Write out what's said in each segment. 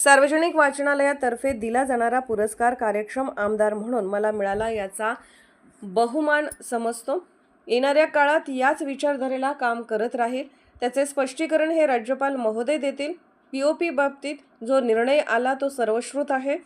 सार्वजनिक वाचनालयातर्फे दिला जाणारा पुरस्कार कार्यक्षम आमदार म्हणून मला मिळाला याचा बहुमान समजतो. येणाऱ्या काळात याच विचारधारेला काम करत राहील. त्याचे स्पष्टीकरण हे राज्यपाल महोदय देतील. पी ओ पी बाबतीत जो निर्णय आला तो सर्वश्रुत आहे.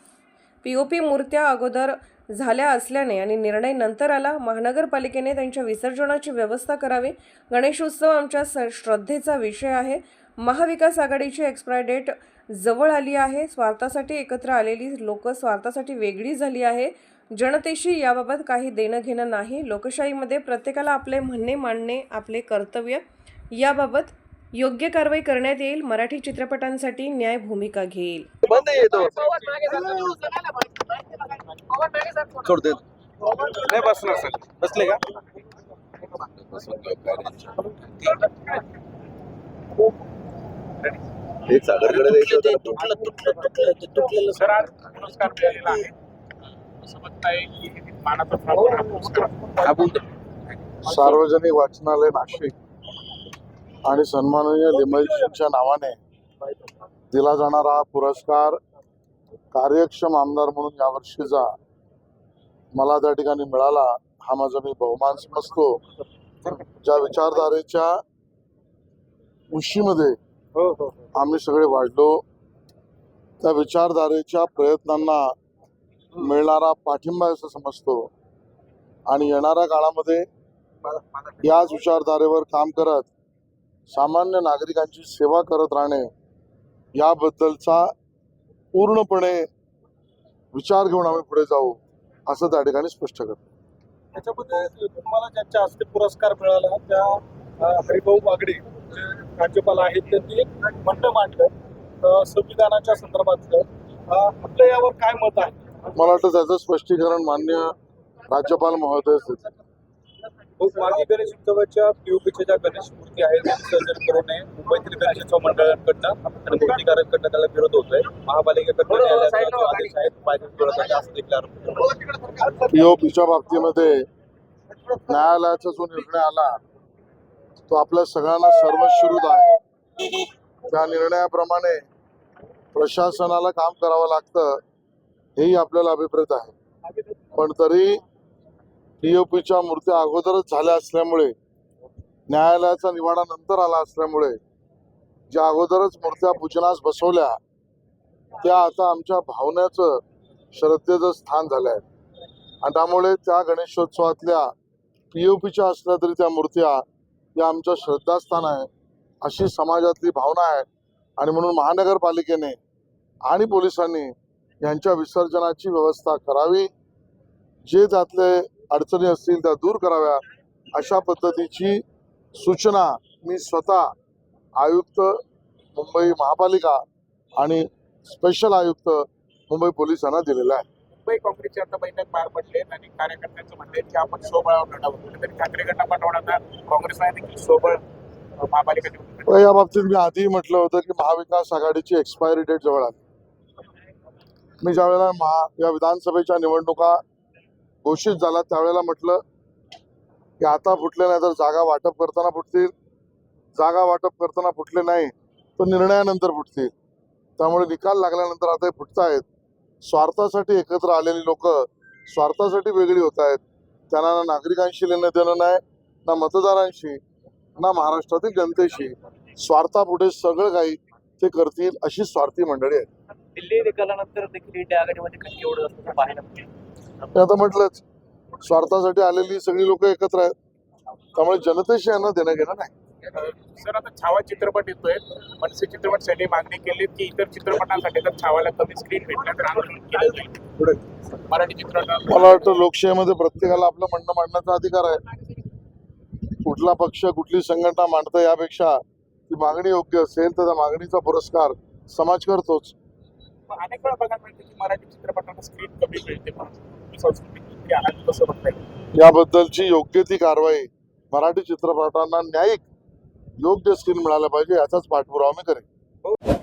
पी ओ पी मूर्त्या अगोदर झाल्या असल्याने आणि निर्णय नंतर आला महानगरपालिकेने त्यांच्या विसर्जनाची व्यवस्था करावी. गणेशोत्सव आमच्या स श्रद्धेचा विषय आहे. महाविकास आघाडीची एक्सपायर डेट जवळ आली आहे स्वार्थासाठी एकत्र आलेली लोक स्वार्थासाठी वेगळी झाली आहे. जनतेशी याबाबत काही देणं घेणं नाही. लोकशाहीमध्ये प्रत्येकाला आपले म्हणणे मांडणे आपले कर्तव्य याबाबत योग्य कारवाई करण्यात येईल. मराठी चित्रपटांसाठी न्याय भूमिका घेईल. बंद तो सोडते नाही बसणार सर बसले का हे सागरकडे द्यायचं होतं ना. सर आज पुरस्कार मिळालेला आहे. असं म्हणताय की मानाचा प्रभाव हा पुरस्कार. आपण सार्वजनिक वाचनालय नाशिक. आणि सन्माननीय लिमयजींच्या नावाने दिला जाणारा हा पुरस्कार कार्यक्षम आमदार म्हणून यावर्षीचा मला त्या ठिकाणी मिळाला. हा माझा मी बहुमान समजतो ज्या विचारधारेच्या उशीमध्ये हो हो आम्ही सगळे वाढलो. त्या विचारधारेच्या प्रयत्नांना मिळणारा पाठिंबा असं समजतो. आणि येणाऱ्या काळामध्ये याच विचारधारेवर काम करत सामान्य नागरिकांची सेवा करत राहणे याबद्दलचा पूर्णपणे विचार घेऊन आम्ही पुढे जाऊ असं त्या ठिकाणी स्पष्ट करतो. त्याच्यामध्ये तुम्हाला ज्यांच्या हस्ते पुरस्कार मिळाला त्या हरिभाऊ बागडे राज्यपाल आहेत त्यांनी एक म्हणणं मांडलं संविधानाच्या संदर्भातलं. आपलं यावर काय मत आहे? मला वाटतं त्याचं स्पष्टीकरण मान्य राज्यपाल महोदय हो, मागे गणेश उत्सवाच्या पीओपीच्या ज्या गणेश मूर्ती आहेत विसर्जन करू नये मुंबईतील गणेशोत्सव मंडळांकडनं आणि मूर्तीकारांकडनं त्याला विरोध होतोय. महापालिकेकडनं आदेश आहे पायदळ विरोधाचा असं देखील आरोप पीओपीच्या बाबतीमध्ये न्यायालयाचा जो निर्णय आला तो आपल्या सगळ्यांना सर्वश्रुत आहे. त्या निर्णयाप्रमाणे प्रशासनाला काम करावं लागतं हेही आपल्याला अभिप्रेत आहे. पण तरी टीओपीच्या मूर्त्या अगोदरच झाल्या असल्यामुळे न्यायालयाचा निवाडा नंतर आला असल्यामुळे ज्या अगोदरच मूर्त्या पूजनास बसवल्या त्या आता आमच्या भावनेचं श्रद्धेचं स्थान झालं आहे आणि त्यामुळे त्या गणेशोत्सवातल्या पीओपीच्या असल्या तरी त्या मूर्त्या या आमच्या श्रद्धास्थान आहे अशी समाजातली भावना आहे. आणि म्हणून महानगरपालिकेने आणि पोलिसांनी यांच्या विसर्जनाची व्यवस्था करावी. जे त्यातले अडचणी असतील त्या दूर कराव्या अशा पद्धतीची सूचना मी स्वतः आयुक्त मुंबई महापालिका आणि स्पेशल आयुक्त मुंबई पोलिसांना दिलेला आहे. मुंबई काँग्रेसची आता बैठक पार पडली आहे आणि कार्यकर्त्यांचं म्हणणं आहे की आपण सोबळावर लढावं. कुठेतरी ठाकरे गटापाठवून काँग्रेसला देखील सोबळ महापालिका या बाबतीत मी आधी म्हटलं होतं की महाविकास आघाडीची एक्सपायरी डेट जवळ आली. मी ज्यावेळेला महा या विधानसभेच्या निवडणुका घोषित झाल्या त्यावेळेला म्हटलं की आता फुटले नाही तर जागा वाटप करताना फुटतील. जागा वाटप करताना फुटले नाही तर निर्णयानंतर फुटतील. त्यामुळे निकाल लागल्यानंतर आता हे फुटतायत स्वार्थासाठी एकत्र आलेली लोक स्वार्थासाठी वेगळी होत आहेत. त्यांना ना नागरिकांशी लेणं देणं नाही ना मतदारांशी ना महाराष्ट्रातील जनतेशी. स्वार्थापुढे सगळं काही ते करतील अशी स्वार्थी मंडळी आहेत. दिल्ली निकालानंतर देखील इंडिया आघाडीमध्ये कधी एवढं असतं पाहायला मिळेल. मी आता म्हटलंच स्वार्थासाठी आलेली सगळी लोक एकत्र आहेत. त्यामुळे जनतेशी यांना देणं घेणं नाही. सर आता छावा चित्रपट येतोय. मनसे चित्रपटसाठी मागणी केली की इतर चित्रपटांसाठी जर छावाला कमी स्क्रीन भेटल्या तर आंदोलन केलं जाईल. मराठी चित्रपट. मला वाटतं लोकशाहीमध्ये प्रत्येकाला आपलं म्हणणं मांडण्याचा अधिकार आहे. कुठला पक्ष कुठली संघटना मांडतं यापेक्षा ती मागणी योग्य असेल तर त्या मागणीचा पुरस्कार समाज करतोच. अनेक वेळा बघायला मिळते की मराठी चित्रपटांना स्क्रीन कमी मिळते संस्कृती याबद्दलची योग्य ती कारवाई मराठी चित्रपटांना न्यायिक योग्य स्क्रीन मिळायला पाहिजे याचाच पाठपुरावा मी करेन.